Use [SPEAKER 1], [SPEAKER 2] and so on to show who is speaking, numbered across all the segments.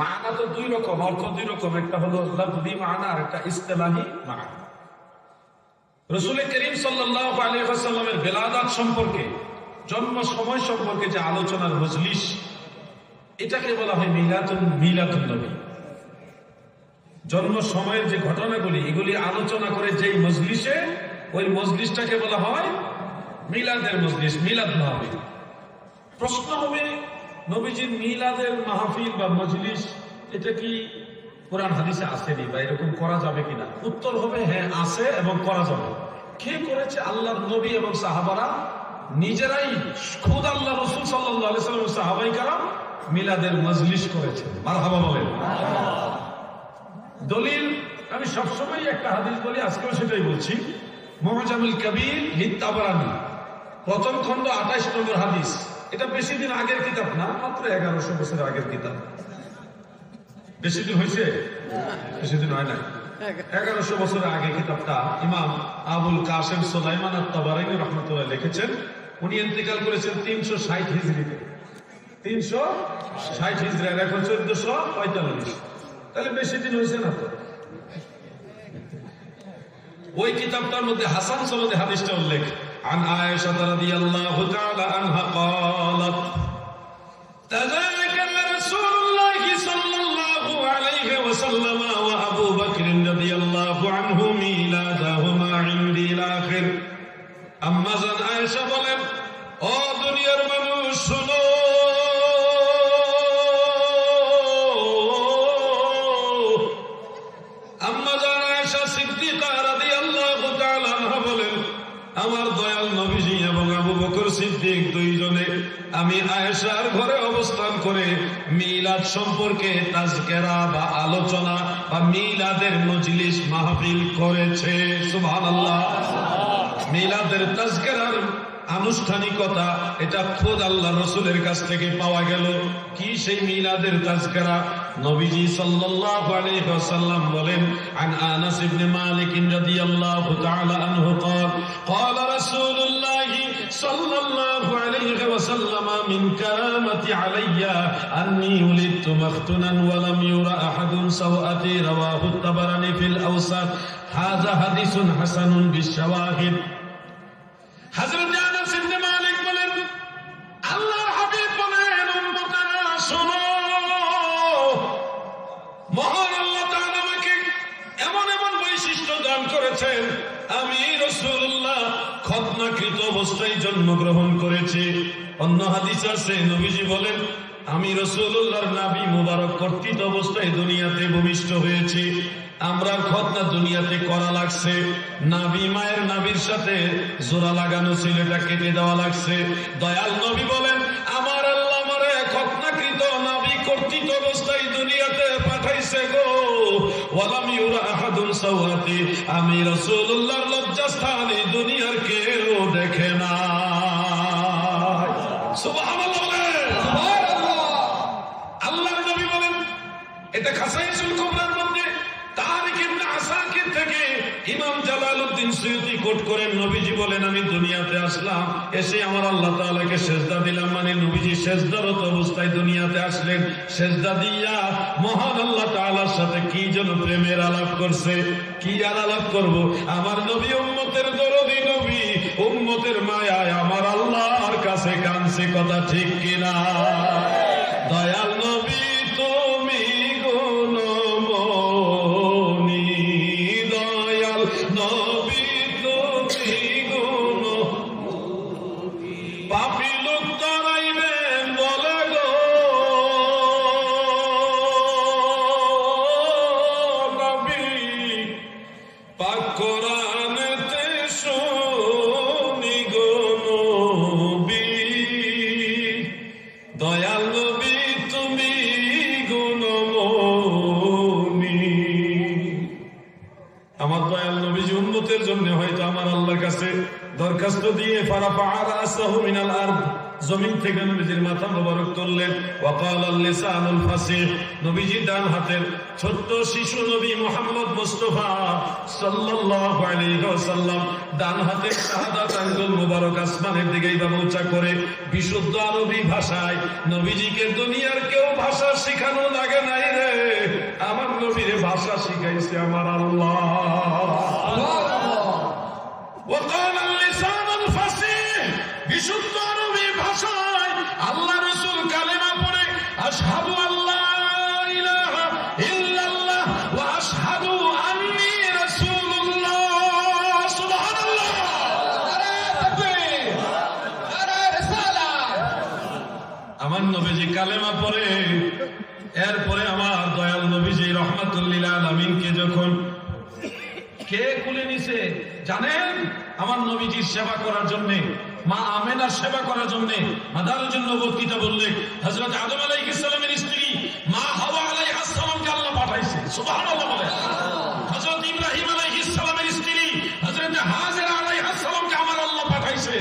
[SPEAKER 1] মানা তো দুই রকম, অর্থ দুই রকম। একটা হলো লফদি মানা, আর একটা ইস্তেলাহি মানা। রসুল করিম সাল্লাহ আলী বেলাদাত সম্পর্কে, জন্ম সময় সম্পর্কে যে আলোচনার মজলিস, এটাকে বলা হয় মিলাতুল মিলাতুল নবী। জন্ম সময়ের যে ঘটনাগুলি, এগুলি আলোচনা করে যেই মজলিসে, ওই মজলিসটাকে বলা হয় মিলাদের মজলিস, মিলাদ মাহফিল প্রশ্ন হবে নবীজির মিলাদের মাহফিল বা মজলিস, এটা কি কোরআন হাদিসে আসেনি বা এরকম করা যাবে কিনা? উত্তর হবে হ্যাঁ আছে এবং করা যাবে। কে করেছে? আল্লাহ নবী এবং সাহাবারা, নিজেরাই খুদ আল্লাহ রসুল সাল্লাম সাহাবাই কারাম মিলাদের মজলিস করেছে। মারহাবা বলেন। দলিল, আমি সবসময় একটা হাদিস বলি, আজকেও সেটাই বলছি। মোহাজামুল কবির হিত্তাবরানি। প্রথম খণ্ড আঠাইশ নম্বর হাদিস। এটা বেশি দিন আগের কিতাব না, মাত্র এগারোশো বছর আগের কিতাব। বেশি দিন হয়েছে? বেশি দিন হয় না এগারোশো বছর আগে কিতাবটা ইমাম আবুল কাসেম সোলাইমান আত্মাবারাইনি রহমতুল্লাহ লিখেছেন। উনি ইন্তেকাল করেছেন তিনশো ষাট হিজড়িতে। তিনশো ষাট হিজড়ির এখন চোদ্দশো পঁয়তাল্লিশ। তাহলে বেশি দিন হয়েছে না তো? ওই কিতাবটার মধ্যে হাসান সনদে হাদিসটা উল্লেখ। عن عائشة رضي الله تعالى عنها قالت تذاكر رسول الله صلى الله عليه وسلم তাজকেরা বা আলোচনা বা মিলাদের মজলিস মাহফিল করেছে সুভান আল্লাহ মিলাদের তাজকেরার আনুষ্ঠানিকতা, এটা খোদ আল্লাহ রসুলের কাছ থেকে পাওয়া গেল। কি সেই মিলাদের তাজকারা? নবীজি সাল্লাল্লাহু আলাইহি ওয়াসাল্লাম বলেন عن انس بن مالك رضي الله تعالى عنه قال قال رسول الله صلى الله عليه وسلم من كرامة علي أني ولدت مختنا ولم يرى أحد سوءتي رواه الطبراني في الأوسط هذا حديث حسن بالشواهد হযরত আনাস ইবনে মালিক বলেন আল্লাহর হাবিব বলেন উম্মতেরা শোনো অবস্থায় জন্মগ্রহণ করেছি। অন্য হাদিস আছে, নবীজি বলেন, আমি রসুল্লাহর নাবি মুবারক কর্তৃত অবস্থায় দুনিয়াতে ভূমিষ্ঠ হয়েছি। আমরা খতনা দুনিয়াতে করা লাগছে। নাবি মায়ের নাবির সাথে জোড়া লাগানো ছিল এটা কেটে দেওয়া লাগছে। দয়াল নবী বলেন, আমার আল্লাহ আমারে খতনাকৃত নাবি কর্তৃত অবস্থায় দুনিয়াতে পাঠাইছে গো। ওয়ালাম ইউরা আহাদুন সাওয়াতি। আমি রাসূলুল্লাহর লজ্জাস্থানে দুনিয়ার কেউ দেখে না আল্লাহ নবী বলেন এটা খাসাই কুবরার ইমাম জালালউদ্দিন সুয়ুতি কোট করেন, নবীজি বলেন, আমি দুনিয়াতে আসলাম, এসে আমার আল্লাহ তাআলাকে সেজদা দিলাম। মানে নবীজি সেজদারত অবস্থায় দুনিয়াতে আসলেন। সেজদা দিয়া মহান আল্লাহ তাআলার সাথে কি যেন প্রেমের আলাপ করছে। কি আর আলাপ করব? আমার নবী উম্মতের দরদি নবী, উম্মতের মায়ায় আমার আল্লাহর কাছে কানছে কথা ঠিক কিনা? দয়াল উন্নতের জন্য হয়তো আমার আল্লাহর কাছে দরখাস্ত দিয়ে ফারা পাহাড় আসাহু মিনাল আরদ জমিন থেকে নবীজির মাথা মোবারক তুললেন। ওয়াকাল নবীজি ডান হাতের ছোট্ট শিশু নবী মোহাম্মদ ডান আঙ্গুল মোবারক আসমানের দিকে করে বিশুদ্ধ আরবি ভাষায়, নবীজিকে দুনিয়ার কেউ ভাষা শেখানো লাগে নাই রে। আমার নবীরে ভাষা শিখাইছে আমার আল্লাহ। আমার নবীজির সেবা করার জন্য, মা আমেনার সেবা করার জন্য মাদার জন্য বক্তৃতা বললে হজরত আদম আলাই ইসলামের স্ত্রী মা হাওয়া আলাই আসলামকে আল্লাহ পাঠাইছে। সুবহানাল্লাহ বলে হজরত ইব্রাহিম আলাই ইসলামের স্ত্রী হজরত হাজের আলাই আসসালামকে আমার আল্লাহ পাঠাইছে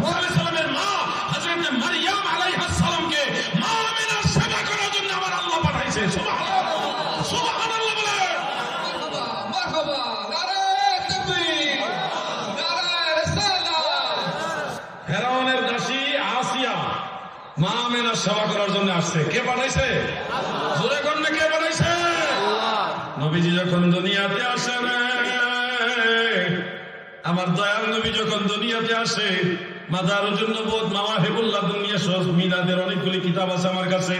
[SPEAKER 1] মুসা আলাইহিস সালামের মা হজরত মারিয়াম আলাই আসসালামকে মা আমেনার সেবা করার জন্য আমার আল্লাহ পাঠাইছে সুবহানাল্লাহ সুবহানাল্লাহ বলে ফেরাউনের দাসী আসিয়া মা সেবা করার জন্য আসছে। কে পাঠাইছে জোরে কে পাঠাইছে নবীজি যখন দুনিয়াতে আসে আমার দয়াল নবী যখন দুনিয়াতে আসে মাদার জন্য বোধ মামা দুনিয়া সহ অনেকগুলি কিতাব আছে আমার কাছে।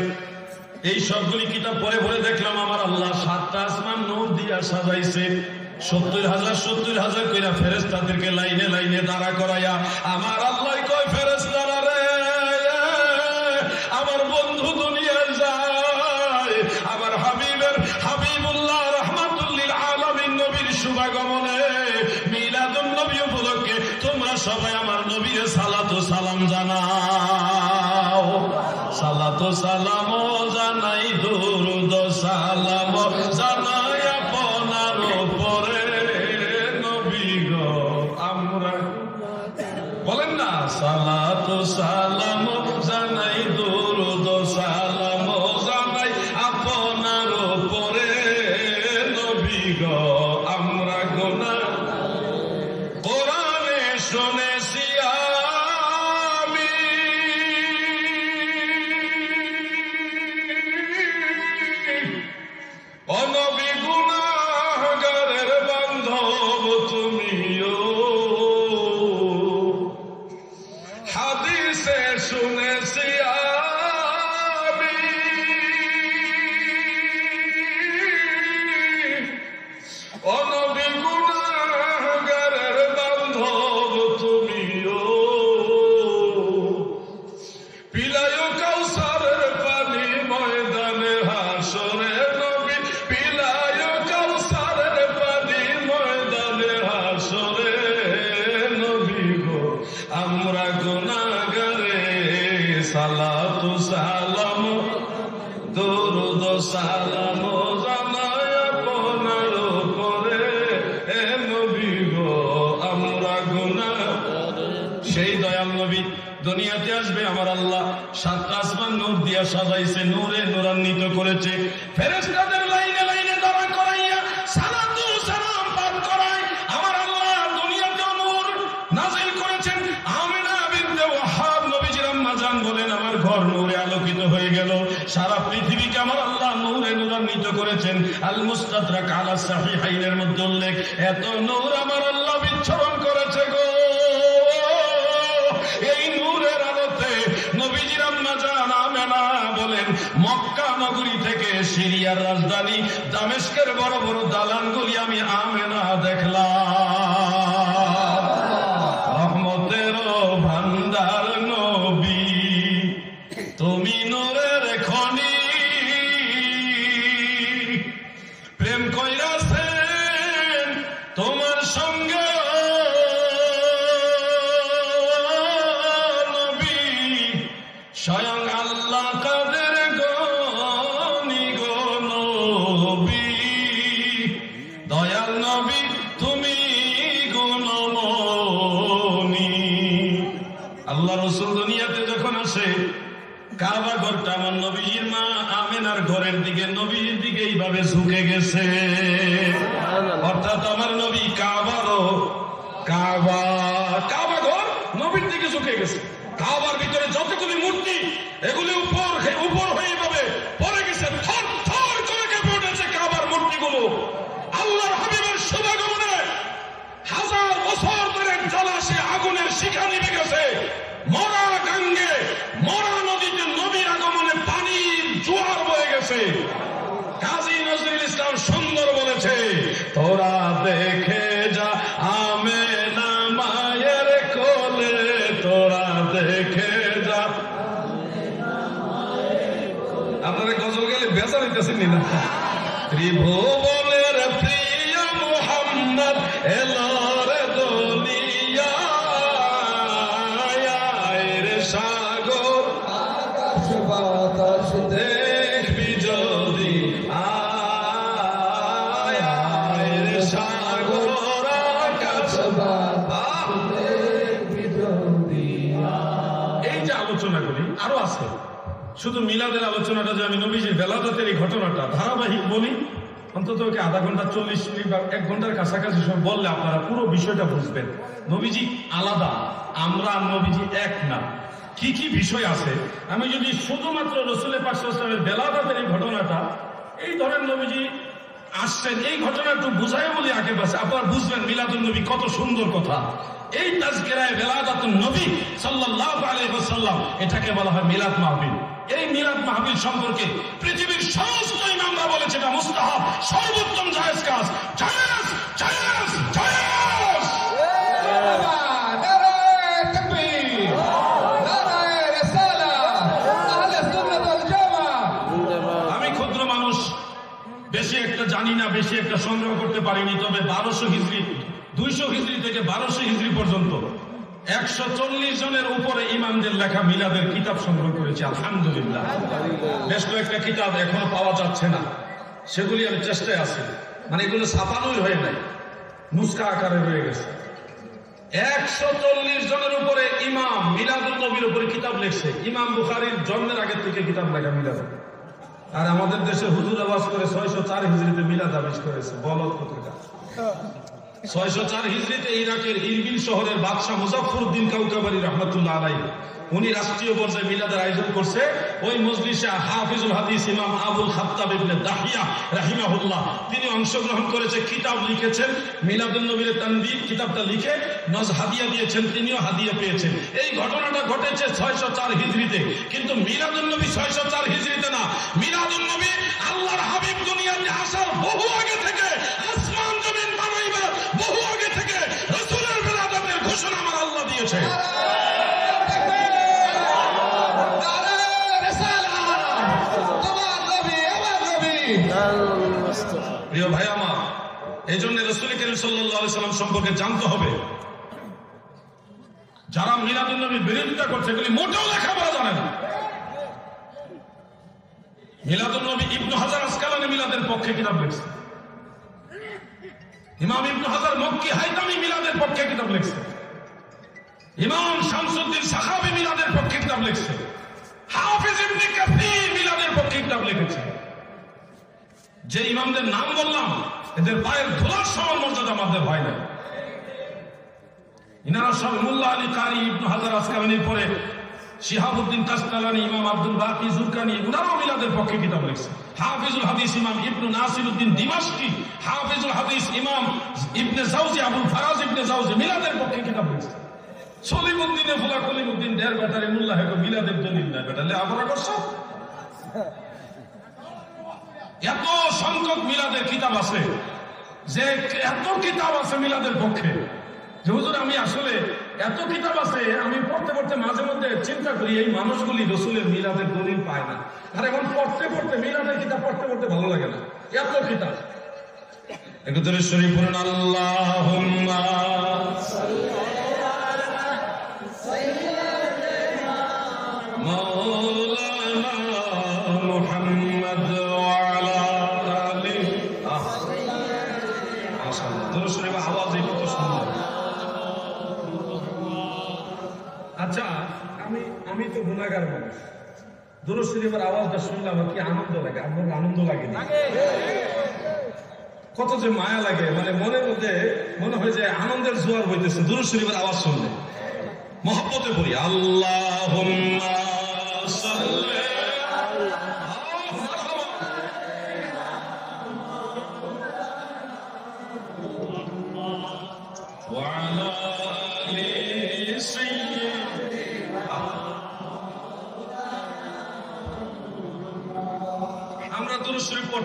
[SPEAKER 1] এই সবগুলি কিতাব পরে পরে দেখলাম আমার আল্লাহ সাতটা আসমান দিয়া সাজাইছে। সত্তর হাজার সত্তর হাজার কইরা ফেরেস তাদেরকে লাইনে লাইনে দাঁড়া করাইয়া, আমার আল্লাহ কয় ফেরেস সালাতু সালাম জানাই দুরুদ সালাম। হাদিসে শুনেছি সালাতু সালাম সালাম এ গো, আমরা সেই দুনিয়াতে আসবে, আমার আল্লাহ সাত আসমান নূর দিয়া সাজাইছে, নূরে নূরান্বিত করেছে। ফেরেশতাদের লাইনে লাইনে দাঁড়া করাইয়া সালাতু সালাম পাঠ করায় আমার আল্লাহ দুনিয়াতে নূর নাজিল করেছেন আমিনা বিনতে ওয়াহাব নবীজির বলেন, আমার ঘর নূরে আলোকিত হয়ে গেল। সারা পৃথিবীকে আমার আল্লাহ নূরে নূরান্বিত করেছেন। আল মুস্তাদরাক আলা সাহিহাইনের মধ্যে উল্লেখ, এত নূর আমার আল্লাহ বিচ্ছরণ করেছে গো। এই নূরের আলোতে নবীজির আম্মা জান আমেনা বলেন, মক্কা নগরী থেকে সিরিয়ার রাজধানী দামেস্কের বড় বড় দালানগুলি আমি আমেনা দেখলাম। তুমি নূরের কাবা ঘরটা আমার নবীর মা, আমেনার ঘরের দিকে, নবীর দিকে এইভাবে ঝুঁকে গেছে। অর্থাৎ আমার নবী কাবার কাবা কাবা ঘর নবীর দিকে ঝুঁকে গেছে। কাবার ভিতরে যতগুলি মূর্তি, এগুলি উপর উপর হয়ে এইভাবে পড়ে গেছে থর থর করে কেঁপে উঠেছে কাবার মূর্তিগুলো গেছে কাজী নজরুল ইসলাম সুন্দর বলেছে, তোরা দেখে যা, আমে দেখে যা। ত্রিভুবনের প্রিয় মোহাম্মদ এলোর দুনিয়ায় রে সাগর। শুধু মিলাদের আলোচনাটা যে আমি নবীজির বেলাদাতের এই ঘটনাটা, ধারাবাহিক বলি, অন্তত ওকে আধা ঘণ্টা চল্লিশ মিনিট বা এক ঘণ্টার কাছাকাছি সব বললে আপনারা পুরো বিষয়টা বুঝবেন। নবীজি আলাদা, আমরা নবীজি এক না। কি কি বিষয় আছে? আমি যদি শুধুমাত্র রসুলের পাকসামের বেলাদাতের এই ঘটনাটা, এই ধরেন নবীজি আসছেন, এই ঘটনা একটু বুঝাই বলি আগে পাশে আপনার বুঝবেন মিলাদুল নবী কত সুন্দর কথা। এই তাজকেরায় বেলাদাতুন নবী সাল্লাল্লাহু আলাইহি ওয়াসাল্লাম, এটাকে বলা হয় মিলাদ মাহফিল। এই মিলাদ মাহফিল সম্পর্কে পৃথিবীর সমস্ত ইমামরা বলেছে এটা মুস্তাহাব, সর্বোত্তম জায়েজ কাজ। জায়েজ জায়েজ জায়েজ! আমি ক্ষুদ্র মানুষ, বেশি একটা জানি না, বেশি একটা সংগ্রহ করতে পারিনি, তবে বারোশো হিজড়ি, দুইশো হিজড়ি থেকে বারোশো হিজড়ি পর্যন্ত একশো চল্লিশ জনের উপরে ইমামদের লেখা মিলাদের কিতাব সংগ্রহ করেছি, আলহামদুলিল্লাহ। বেশ কয়েকটা কিতাব এখনও পাওয়া যাচ্ছে না। সেগুলি আমি চেষ্টায় আছি। মানে এগুলো ছাপানোই হয়ে নাই। নুস্কা আকারে রয়ে গেছে। একশো চল্লিশ জনের উপরে ইমাম মিলাদুল নবীর উপরে কিতাব লিখছে। ইমাম বুখারির জন্মের আগের থেকে কিতাব লেখা মিলাদ। আর আমাদের দেশে হুজুর আবাস করে ছয়শো চার হিজড়িতে মিলাদ আবিষ করেছে বলত কোথাকার ছয়শো চার হিজড়িতে ইরাকের ইরবিল শহরের বাদশাহ মুজাফরউদ্দিন কাউকাবারি রহমতুল্লাহ আলাই উনি রাষ্ট্রীয় পর্যায়ে মিলাদের আয়োজন করছে। ওই মজলিসে হাফিজুল হাদিস ইমাম আবুল ইবনে দাহিয়া রাহিমাহুল্লাহ, তিনি অংশগ্রহণ করেছে কিতাব লিখেছেন মিলাদুল নবীর তানবীর কিতাবটা লিখে নজ হাদিয়া দিয়েছেন, তিনিও হাদিয়া পেয়েছেন। এই ঘটনাটা ঘটেছে ছয়শো চার হিজড়িতে কিন্তু মিলাদুল নবী ছয়শো চার হিজড়িতে না মিলাদুল নবী আল্লাহর হাবিব দুনিয়াতে আসার বহু আগে সম্পর্কে জানতে হবে। যারা মিলাদুল নবীর বিরোধিতা করছে, এগুলি মোটেও লেখাপড়া জানে না। মিলাদুল নবী ইবনু হাজার আসকালানি মিলাদের পক্ষে কিতাব লিখছে। ইমাম ইবনু হাজার মক্কি হাইতামি মিলাদের পক্ষে কিতাব লিখছে। ইমাম শামসুদ্দিন সাহাবি মিলাদের পক্ষে কিতাব লিখছে। হাফিজ ইবনে কাসির মিলাদের পক্ষে কিতাব লিখেছে। যে ইমামদের নাম বললাম, এদের পায়ের ধুলার সমান মর্যাদা আমাদের হয় না ইনারা সব মোল্লা আলী কারি ইবনু হাজার আসকালানির পরে শিহাবুদ্দিন কাস্তালানি ইমাম আব্দুল বাকি, জুরকানি উনারাও মিলাদের পক্ষে কিতাব লিখছে। হাফিজুল হাদিস ইমাম ইবনু নাসির উদ্দিন দিমাশকি, হাফিজুল হাদিস ইমাম ইবনে জাউজি আবুল ফারাজ ইবনে জাউজি মিলাদের পক্ষে কিতাব লিখছে। সলিমুদ্দিনে ফুলা কলিমুদ্দিন দেড় বেটারে মোল্লা হেকো মিলাদের দলিল না বেটা, লে আমরা করছ এত সংখ্যক মিলাদের কিতাব আছে, যে এত কিতাব আছে মিলাদের পক্ষে। হুজুর, আমি আসলে এত কিতাব আছে, আমি পড়তে পড়তে মাঝে মধ্যে চিন্তা করি, এই মানুষগুলি রসুলের মিলাদের দলিল পায় না। আর এখন পড়তে পড়তে মিলাদের কিতাব পড়তে পড়তে ভালো লাগে না। এত কিতাব। একদরে শরীফ আল্লাহ গুণাগার মানুষ। দুরু শরীফের আওয়াজটা শুনলে আমার কি আনন্দ লাগে? আপনার আনন্দ লাগে না। কত যে মায়া লাগে মানে মনের মধ্যে মনে হয় যে আনন্দের জোয়ার হইতেছে দুরু শরীফের আওয়াজ শুনলে। মহব্বতে পড়ি আল্লাহ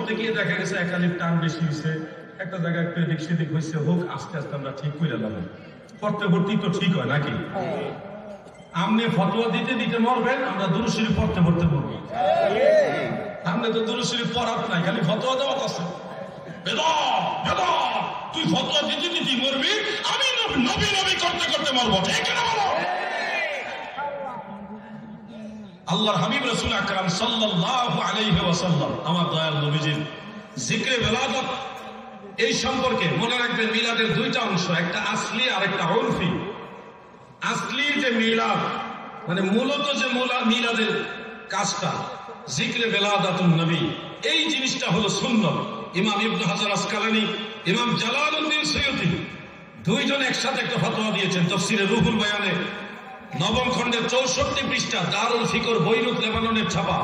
[SPEAKER 1] পড়তে গিয়ে দেখা গেছে একালির টান বেশি হয়েছে একটা জায়গায় একটু এদিক সেদিক হয়েছে হোক আস্তে আস্তে আমরা ঠিক করে নেব পড়তে পড়তেই তো ঠিক হয় নাকি? আপনি ফতোয়া দিতে দিতে মরবেন আমরা দুরুশ্বরী পড়তে পড়তে মরবো। আপনি তো দুরুশ্বরী পড়াত নাই খালি ফতোয়া দেওয়া আছে। তুই ফতোয়া দিতে দিতে মরবি আমি নবী নবী নবী করতে করতে মরবো ঠিক না বলো আল্লাহর হাবিব রসুল আকরাম ওয়াসাল্লাম, আমার দয়াল নবীজির জিক্রে বেলাদত এই সম্পর্কে মনে রাখবেন মিলাদের দুইটা অংশ, একটা আসলি আর একটা উরফি আসলির যে মিলাদ মানে মূলত যে মূলা, মিলাদের কাজটা, জিক্রে বেলাদাতুন নবী, এই জিনিসটা হলো সুন্নত। ইমাম ইবনে হাজার আসকালানি, ইমাম জালালউদ্দিন সৈয়দি, দুইজন একসাথে একটা ফতোয়া দিয়েছেন তফসিরে রুহুল বয়ানে। নবম খণ্ডের চৌষট্টি পৃষ্ঠা দারুল ফিকর বৈরুত লেবাননের ছাপা।